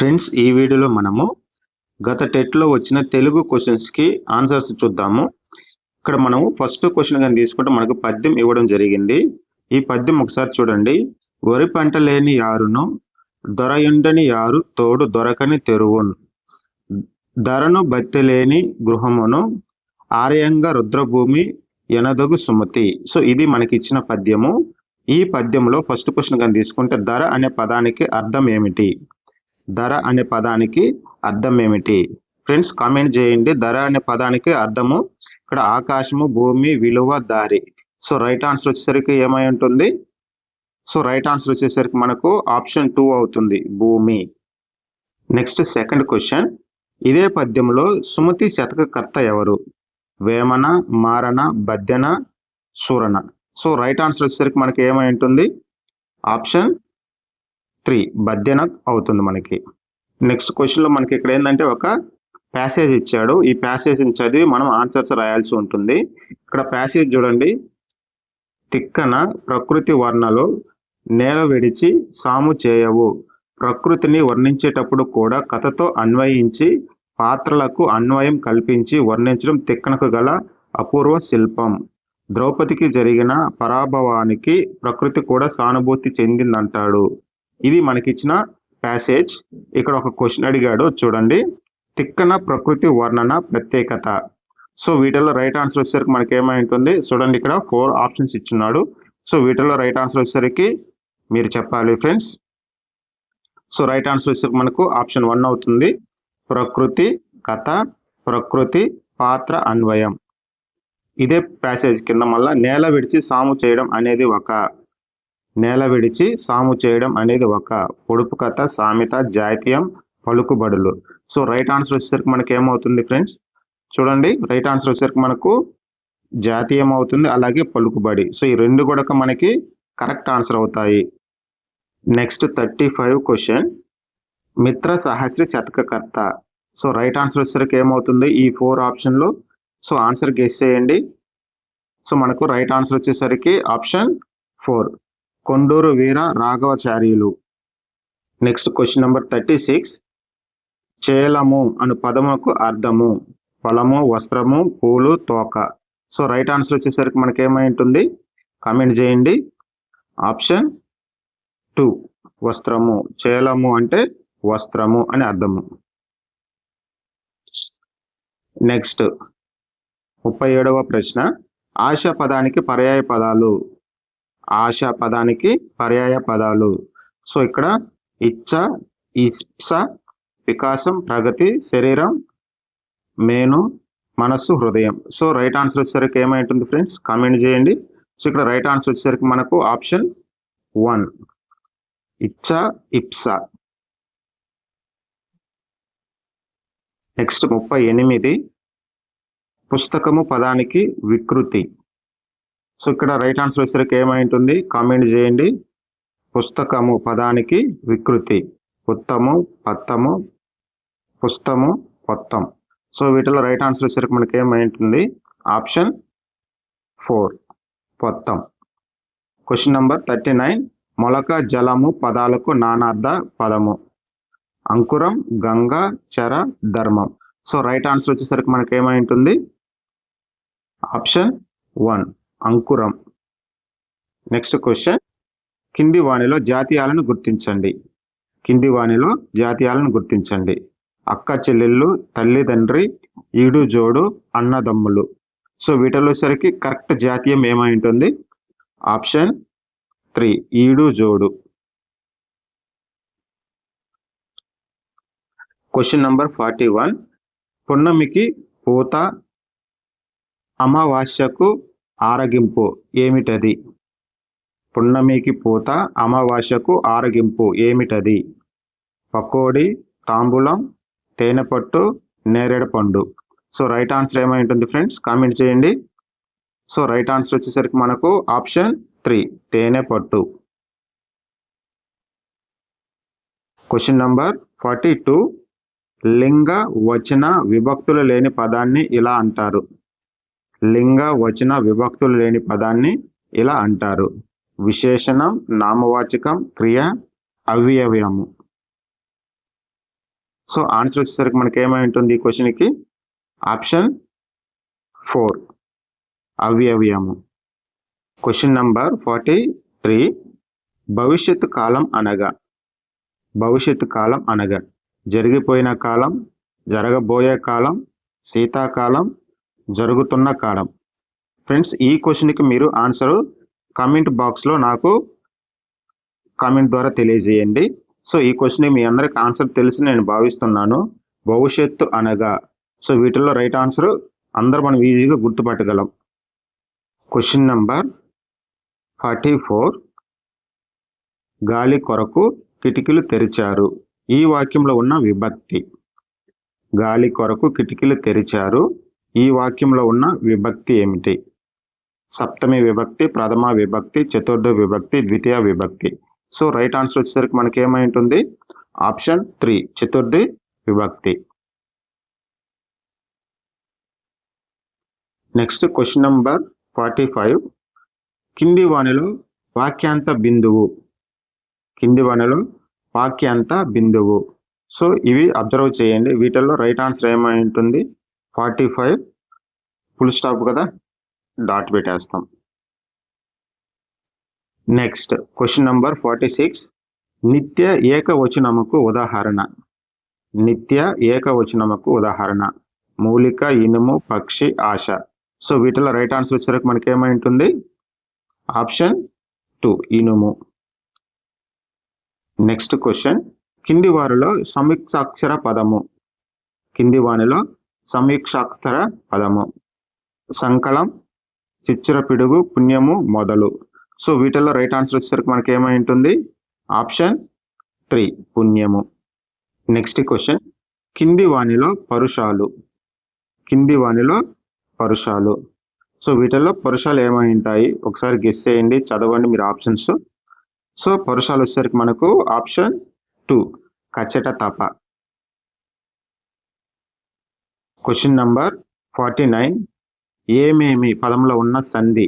Friends ఈ వీడియోలో మనము గత టెట్లో వచ్చిన తెలుగు క్వశ్చన్స్కి ఆన్సర్స్ చూద్దాము. ఇక్కడ మనము ఫస్ట్ క్వశ్చన్ కానీ తీసుకుంటే మనకు పద్యం ఇవ్వడం జరిగింది. ఈ పద్యం ఒకసారి చూడండి. వరి పంట లేని యారును దొరయుండని యారు తోడు దొరకని తెరువును. ధరను బత్తెలేని గృహమును ఆర్యంగా రుద్రభూమి ఎనదగు సుమతి. సో ఇది మనకి ఇచ్చిన పద్యము. ఈ పద్యంలో ఫస్ట్ క్వశ్చన్ కానీ తీసుకుంటే ధర అనే పదానికి అర్థం ఏమిటి? ధర అనే పదానికి అర్థం ఏమిటి? ఫ్రెండ్స్ కామెంట్ చేయండి. ధర అనే పదానికి అర్థము ఇక్కడ ఆకాశము భూమి విలువ దారి. సో రైట్ ఆన్సర్ వచ్చేసరికి ఏమై ఉంటుంది? సో రైట్ ఆన్సర్ వచ్చేసరికి మనకు ఆప్షన్ టూ అవుతుంది భూమి. Next second question. ఇదే పద్యంలో సుమతి శతకకర్త ఎవరు? Vemana Marana Baddena Surana so right answer వచ్చేసరికి మనకి ఏమై ఉంటుంది? ఆప్షన్ త్రీ బద్యనాథ్ అవుతుంది మనకి. నెక్స్ట్ క్వశ్చన్లో మనకి ఇక్కడ ఏంటంటే ఒక ప్యాసేజ్ ఇచ్చాడు. ఈ ప్యాసేజ్ని చదివి మనం ఆన్సర్స్ రాయాల్సి ఉంటుంది. ఇక్కడ ప్యాసేజ్ చూడండి. తిక్కన ప్రకృతి వర్ణలు నేల విడిచి సాము చేయవు. ప్రకృతిని వర్ణించేటప్పుడు కూడా కథతో అన్వయించి పాత్రలకు అన్వయం కల్పించి వర్ణించడం తిక్కనకు గల అపూర్వ శిల్పం. ద్రౌపదికి జరిగిన పరాభవానికి ప్రకృతి కూడా సానుభూతి చెందిందంటాడు. ఇది మనకిచ్చిన ప్యాసేజ్ ఇక్కడ ఒక క్వశ్చన్ అడిగాడు చూడండి. తిక్కన ప్రకృతి వర్ణన ప్రత్యేకత. సో వీటిలో రైట్ ఆన్సర్ వచ్చేసరికి మనకి ఏమై ఉంటుంది? చూడండి ఇక్కడ ఫోర్ ఆప్షన్స్ ఇచ్చున్నాడు. సో వీటిలో రైట్ ఆన్సర్ వచ్చేసరికి మీరు చెప్పాలి ఫ్రెండ్స్ సో రైట్ ఆన్సర్ వచ్చేసరికి మనకు ఆప్షన్ వన్ అవుతుంది. ప్రకృతి కథ ప్రకృతి పాత్ర అన్వయం. ఇదే ప్యాసేజ్ కింద మళ్ళా నేల విడిచి సాము చేయడం అనేది ఒక నేల విడిచి సాము చేయడం అనేది ఒక పొడుపు కథ సామెత జాతీయం పలుకుబడులు. సో రైట్ ఆన్సర్ వచ్చేసరికి మనకి ఏమవుతుంది ఫ్రెండ్స్ చూడండి రైట్ ఆన్సర్ వచ్చేసరికి మనకు జాతీయం అవుతుంది అలాగే పలుకుబడి. సో ఈ రెండు కూడా మనకి కరెక్ట్ ఆన్సర్ అవుతాయి. నెక్స్ట్ థర్టీ ఫైవ్ క్వశ్చన్ మిత్ర సహస్రి శతకకర్త. సో రైట్ ఆన్సర్ వచ్చేసరికి ఏమవుతుంది? ఈ ఫోర్ ఆప్షన్లు సో ఆన్సర్ గెస్ చేయండి. సో మనకు రైట్ ఆన్సర్ వచ్చేసరికి option four Konduru Veera రాఘవచార్యులు. Next question number thirty six చేలము అను పదముకు అర్థము. పొలము వస్త్రము పూలు తోక. సో రైట్ ఆన్సర్ వచ్చేసరికి మనకి ఏమై ఉంటుంది? కామెంట్ చేయండి. ఆప్షన్ టూ వస్త్రము. చేలము అంటే వస్త్రము అని అర్థము. నెక్స్ట్ ముప్పై ఏడవ ప్రశ్న. ఆశ పదానికి పర్యాయ పదాలు. ఆశ పదానికి పర్యాయ పదాలు. సో ఇక్కడ ఇచ్చ ఇప్స వికాసం ప్రగతి శరీరం మేను మనస్సు హృదయం. సో రైట్ ఆన్సర్ వచ్చేసరికి ఏమైంటుంది ఫ్రెండ్స్ కామెంట్ చేయండి. సో ఇక్కడ రైట్ ఆన్సర్ వచ్చేసరికి మనకు ఆప్షన్ వన్ ఇచ్చ ఇప్స. నెక్స్ట్ ముప్పై ఎనిమిది. పుస్తకము పదానికి వికృతి. సో ఇక్కడ రైట్ ఆన్సర్ వచ్చేసరికి ఏమై ఉంటుంది? కామెంట్ చేయండి. పుస్తకము పదానికి వికృతి. ఉత్తము పత్తము పుస్తము పొత్తం. సో వీటిలో రైట్ ఆన్సర్ వచ్చేసరికి మనకి ఏమై ఉంటుంది? ఆప్షన్ ఫోర్ పొత్తం. క్వశ్చన్ నెంబర్ థర్టీ నైన్ మొలక జలము పదాలకు నానార్థ పదము. అంకురం గంగ చర ధర్మం. సో రైట్ ఆన్సర్ వచ్చేసరికి మనకి ఏమై ఉంటుంది? ఆప్షన్ వన్ అంకురం. నెక్స్ట్ క్వశ్చన్ కింది వాణిలో జాతీయాలను గుర్తించండి. కింది వాణిలో జాతీయాలను గుర్తించండి. అక్క చెల్లెళ్ళు తల్లిదండ్రి ఈడు జోడు అన్నదమ్ములు. సో వీటిలో సరికి కరెక్ట్ జాతీయం ఏమై ఉంటుంది? ఆప్షన్ త్రీ ఈడు జోడు క్వశ్చన్ నంబర్ ఫార్టీ వన్ పున్నమికి పూత అమావాస్యకు ఆరగింపు ఏమిటది? పున్నమికి పూత అమావాస్యకు ఆరగింపు ఏమిటది? పకోడి తాంబూలం తేనెపట్టు నేరేడు పండు. సో రైట్ ఆన్సర్ ఏమై ఉంటుంది ఫ్రెండ్స్? కామెంట్ చేయండి. సో రైట్ ఆన్సర్ వచ్చేసరికి మనకు ఆప్షన్ త్రీ తేనె పట్టు క్వశ్చన్ నంబర్ ఫార్టీ టూ లింగ వచన విభక్తులు లేని పదాన్ని ఇలా అంటారు. లింగ వచన విభక్తులు లేని పదాన్ని ఇలా అంటారు. విశేషణం నామవాచకం క్రియ అవ్యవయము సో ఆన్సర్ వచ్చేసరికి మనకి ఏమై ఉంటుంది ఈ క్వశ్చన్కి? ఆప్షన్ ఫోర్ అవ్యవయము క్వశ్చన్ నంబర్ ఫార్టీ త్రీ భవిష్యత్తు కాలం అనగా. భవిష్యత్ కాలం అనగా. జరిగిపోయిన కాలం జరగబోయే కాలం శీతాకాలం జరుగుతున్న కాలం. ఫ్రెండ్స్ ఈ క్వశ్చన్కి మీరు ఆన్సర్ కామెంట్ బాక్స్లో నాకు కామెంట్ ద్వారా తెలియజేయండి. సో ఈ క్వశ్చన్ మీ అందరికి ఆన్సర్ తెలిసి నేను భావిస్తున్నాను. భవిష్యత్తు అనగా. సో వీటిల్లో రైట్ ఆన్సర్ అందరూ మనం ఈజీగా గుర్తుపట్టగలం. క్వశ్చన్ నంబర్ ఫార్టీ ఫోర్ గాలి కొరకు కిటికీలు తెరిచారు. ఈ వాక్యంలో ఉన్న విభక్తి. గాలి కొరకు కిటికీలు తెరిచారు. ఈ వాక్యంలో ఉన్న విభక్తి ఏమిటి? సప్తమి విభక్తి ప్రథమ విభక్తి చతుర్థ విభక్తి ద్వితీయ విభక్తి. సో రైట్ ఆన్సర్ వచ్చేసరికి మనకి ఏమై ఉంటుంది? ఆప్షన్ త్రీ చతుర్థి విభక్తి. Next question number forty five. కింది వాణిలో వాక్యాంత బిందువు. కింది వాణిలో వాక్యాంత బిందువు. సో ఇవి అబ్జర్వ్ చేయండి. వీటిల్లో రైట్ ఆన్సర్ ఏమై ఉంటుంది? ఫార్టీ ఫైవ్ ఫుల్ స్టాప్ కదా? డాట్ పెట్టేస్తాం. Next question number forty six. నిత్య ఏకవచనముకు ఉదాహరణ. నిత్య ఏకవచనముకు ఉదాహరణ. మూలిక ఇనుము పక్షి ఆశ. సో వీటిలో రైట్ ఆన్సర్ వచ్చేసరికి మనకి ఏమై ఉంటుంది? ఆప్షన్ టూ ఇనుము. Next question. కింది వారిలో సంయుక్తాక్షర పదము. కింది వానిలో సంయుక్షాక్షర పదము సంకలం చిచ్చుర పిడుగు పుణ్యము మొదలు. సో వీటిల్లో రైట్ ఆన్సర్ వచ్చేసరికి మనకి ఏమై ఉంటుంది? ఆప్షన్ త్రీ పుణ్యము. నెక్స్ట్ క్వశ్చన్ కింది వాణిలో పరుషాలు. కింది వాణిలో పరుషాలు. సో వీటిల్లో పరుషాలు ఏమై ఉంటాయి? ఒకసారి గెస్ చేయండి చదవండి మీరు ఆప్షన్స్ సో పరుషాలు వచ్చేసరికి మనకు ఆప్షన్ టూ కచ్చట తప. క్వశ్చన్ నంబర్ ఫార్టీ నైన్ ఏమేమి పదంలో ఉన్న సంధి?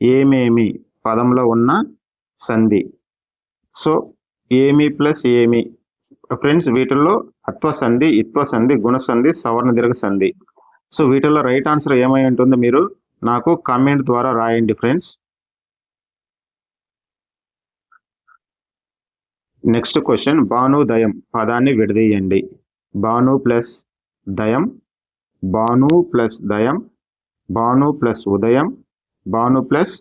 ఏమేమి పదంలో ఉన్న సంధి? సో ఏమి ప్లస్ ఏమి? ఫ్రెండ్స్ వీటిల్లో అత్వ సంధి ఇత్వ సంధి గుణ సంధి సవర్ణ దీర్ఘ సంధి. సో వీటిల్లో రైట్ ఆన్సర్ ఏమై ఉంటుందో మీరు? నాకు కామెంట్ ద్వారా రాయండి ఫ్రెండ్స్ నెక్స్ట్ క్వశ్చన్ భానుదయం పదాన్ని విడదీయండి. భాను ప్లస్ దయం భాను ప్లస్ దయం భాను ప్లస్ ఉదయం భాను ప్లస్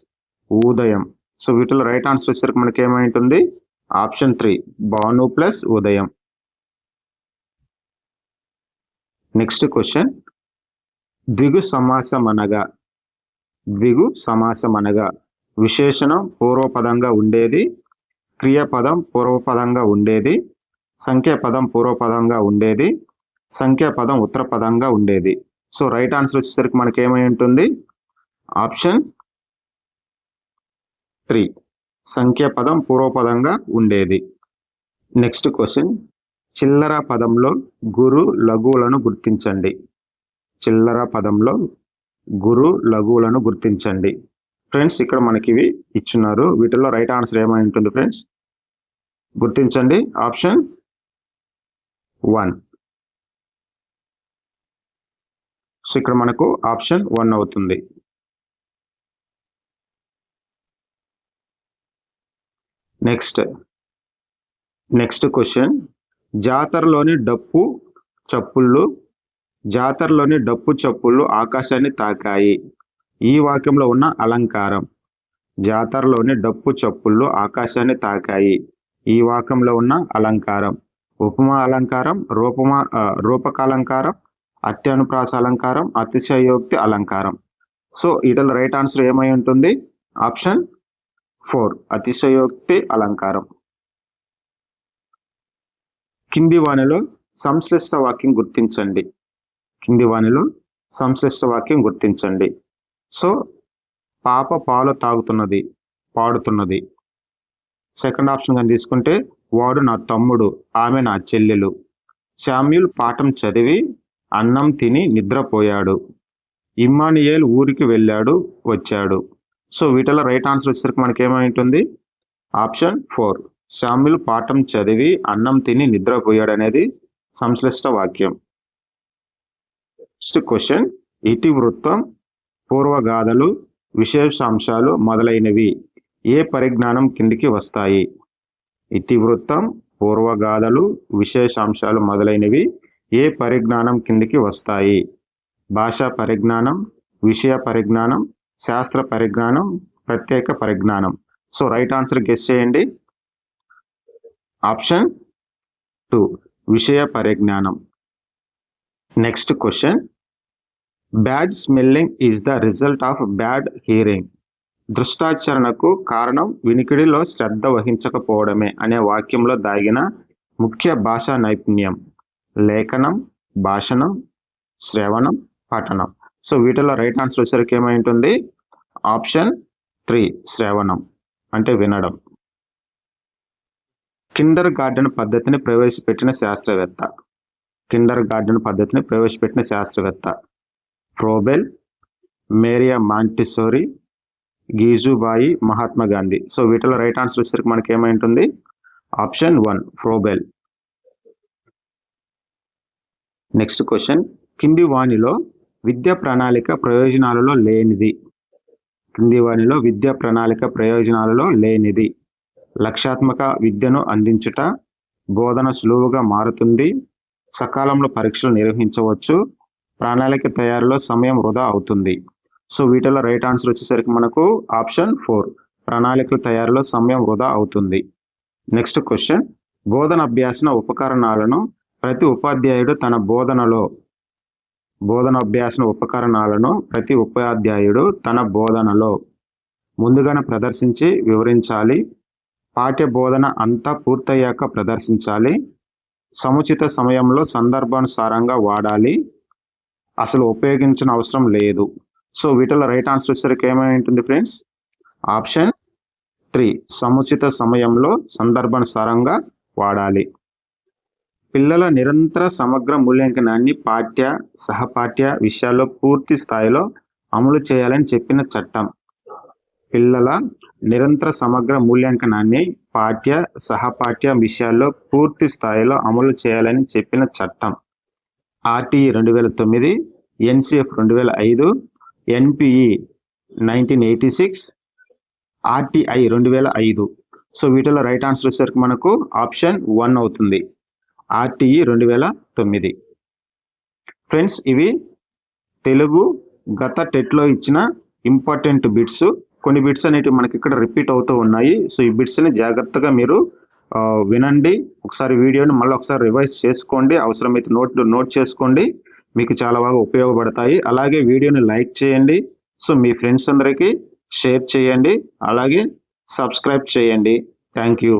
ఉదయం సో వీటిలో రైట్ ఆన్సర్ వచ్చేసరికి మనకి ఏమైంటుంది ఆప్షన్ త్రీ భాను ప్లస్ ఉదయం. నెక్స్ట్ క్వశ్చన్ ద్విగు సమాసం అనగా ద్విగు సమాసం అనగా విశేషణం పూర్వపదంగా ఉండేది క్రియాపదం పూర్వపదంగా ఉండేది సంఖ్యాపదం పూర్వపదంగా ఉండేది సంఖ్యాపదం ఉత్తర పదంగా ఉండేది. సో రైట్ ఆన్సర్ వచ్చేసరికి మనకి ఏమై ఉంటుంది? ఆప్షన్ త్రీ సంఖ్యాపదం పూర్వపదంగా ఉండేది. నెక్స్ట్ క్వశ్చన్ చిల్లర పదంలో గురు లఘువులను గుర్తించండి. చిల్లర పదంలో గురు లఘువులను గుర్తించండి. ఫ్రెండ్స్ ఇక్కడ మనకి ఇవి ఇచ్చున్నారు. వీటిలో రైట్ ఆన్సర్ ఏమై ఉంటుంది ఫ్రెండ్స్ గుర్తించండి. ఆప్షన్ వన్ సో ఇక్కడ మనకు ఆప్షన్ వన్ అవుతుంది. Next next question. జాతరలోని డప్పు చప్పుళ్ళు జాతరలోని డప్పు చప్పుళ్ళు ఆకాశాన్ని తాకాయి. ఈ వాక్యంలో ఉన్న అలంకారం. జాతరలోని డప్పు చప్పుళ్ళు ఆకాశాన్ని తాకాయి. ఈ వాక్యంలో ఉన్న అలంకారం. ఉపమా అలంకారం రూపమా రూపకాలంకారం అత్యనుప్రాస అలంకారం అతిశయోక్తి అలంకారం. సో వీటిలో రైట్ ఆన్సర్ ఏమై ఉంటుంది? ఆప్షన్ ఫోర్ అతిశయోక్తి అలంకారం. కింది వాణిలో సంశ్లిష్ట వాక్యం గుర్తించండి. కింది వాణిలో సంశ్లిష్ట వాక్యం గుర్తించండి. సో పాప పాలు తాగుతున్నది పాడుతున్నది. సెకండ్ ఆప్షన్ కానీ తీసుకుంటే వాడు నా తమ్ముడు ఆమె నా చెల్లెలు. శామ్యుల్ పాఠం చదివి అన్నం తిని నిద్రపోయాడు. ఇమ్మానియేల్ ఊరికి వెళ్ళాడు వచ్చాడు. సో వీటిలో రైట్ ఆన్సర్ వచ్చేసరికి మనకి ఏమైంటుంది ఆప్షన్ ఫోర్. శామ్యుల్ పాఠం చదివి అన్నం తిని నిద్రపోయాడు అనేది సంశ్లిష్ట వాక్యం. Next question. ఇతివృత్తం పూర్వగాథలు విశేషాంశాలు మొదలైనవి ఏ పరిజ్ఞానం కిందికి వస్తాయి? ఇతివృత్తం పూర్వగాథలు విశేషాంశాలు మొదలైనవి ఏ పరిజ్ఞానం కిందికి వస్తాయి? భాషా పరిజ్ఞానం విషయ పరిజ్ఞానం శాస్త్ర పరిజ్ఞానం ప్రత్యేక పరిజ్ఞానం. సో రైట్ ఆన్సర్ గెస్ చేయండి. ఆప్షన్ టూ విషయ పరిజ్ఞానం. Next question. Bad smelling is the result of bad hearing. దృష్టాచరణకు కారణం వినికిడిలో శ్రద్ధ వహించకపోవడమే అనే వాక్యంలో దాగిన ముఖ్య భాషా నైపుణ్యం. లేఖనం భాషణం శ్రవణం పఠనం. సో వీటిలో రైట్ ఆన్సర్ వచ్చేసరికి ఏమై ఉంటుంది? ఆప్షన్ త్రీ శ్రవణం అంటే వినడం. కిండర్ గార్డెన్ పద్ధతిని ప్రవేశపెట్టిన శాస్త్రవేత్త. కిండర్ గార్డెన్ పద్ధతిని ప్రవేశపెట్టిన శాస్త్రవేత్త. ఫ్రోబెల్ మేరియా మాంటిసోరి గీజుబాయి మహాత్మా గాంధీ సో వీటిలో రైట్ ఆన్సర్ వచ్చేసరికి మనకి ఏమై ఉంటుంది? Option one Froebel next question కింది వాణిలో విద్యా ప్రణాళిక ప్రయోజనాలలో లేనిది. కింది వాణిలో విద్యా ప్రణాళిక ప్రయోజనాలలో లేనిది. లక్ష్యాత్మక విద్యను అందించుట బోధన సులువుగా మారుతుంది. సకాలంలో పరీక్షలు నిర్వహించవచ్చు. ప్రణాళిక తయారీలో సమయం వృధా అవుతుంది. సో వీటిలో రైట్ ఆన్సర్ వచ్చేసరికి మనకు ఆప్షన్ ఫోర్ ప్రణాళికల తయారీలో సమయం వృధా అవుతుంది. నెక్స్ట్ క్వశ్చన్ బోధన అభ్యాసన ఉపకరణాలను ప్రతి ఉపాధ్యాయుడు తన బోధనలో బోధనాభ్యాసన ఉపకరణాలను ప్రతి ఉపాధ్యాయుడు తన బోధనలో ముందుగానే ప్రదర్శించి వివరించాలి. పాఠ్య బోధన అంతా పూర్తయ్యాక ప్రదర్శించాలి. సముచిత సమయంలో సందర్భానుసారంగా వాడాలి. అసలు ఉపయోగించిన అవసరం లేదు. సో వీటిలో రైట్ ఆన్సర్ వచ్చేసరికి ఏమై ఉంటుంది ఫ్రెండ్స్? ఆప్షన్ త్రీ సముచిత సమయంలో సందర్భానుసారంగా వాడాలి. పిల్లల నిరంతర సమగ్ర మూల్యాంకనాన్ని పాఠ్య సహపాఠ్య విషయాల్లో పూర్తి స్థాయిలో అమలు చేయాలని చెప్పిన చట్టం. పిల్లల నిరంతర సమగ్ర మూల్యాంకనాన్ని పాఠ్య సహపాఠ్య విషయాల్లో పూర్తి స్థాయిలో అమలు చేయాలని చెప్పిన చట్టం. ఆర్టీఈ రెండు వేల తొమ్మిది ఎన్సిఎఫ్ రెండు వేల ఐదు NPE nineteen eighty six RTI రెండు వేల ఐదు సో వీటిలో రైట్ ఆన్సర్ వచ్చేసరికి మనకు ఆప్షన్ వన్ అవుతుంది. ఆర్టీఈ రెండు వేల తొమ్మిది. ఫ్రెండ్స్ ఇవి తెలుగు గత టెట్లో ఇచ్చిన ఇంపార్టెంట్ బిట్స్ కొన్ని బిట్స్ అనేటివి మనకి ఇక్కడ రిపీట్ అవుతూ ఉన్నాయి. సో ఈ బిట్స్ని జాగ్రత్తగా మీరు వినండి. ఒకసారి వీడియోని మళ్ళీ ఒకసారి రివైజ్ చేసుకోండి. అవసరమైతే నోట్ నోట్ చేసుకోండి. మీకు చాలా బాగా ఉపయోగపడతాయి. అలాగే వీడియోని లైక్ చేయండి. సో మీ ఫ్రెండ్స్ అందరికీ షేర్ చేయండి. అలాగే సబ్స్క్రైబ్ చేయండి. Thank you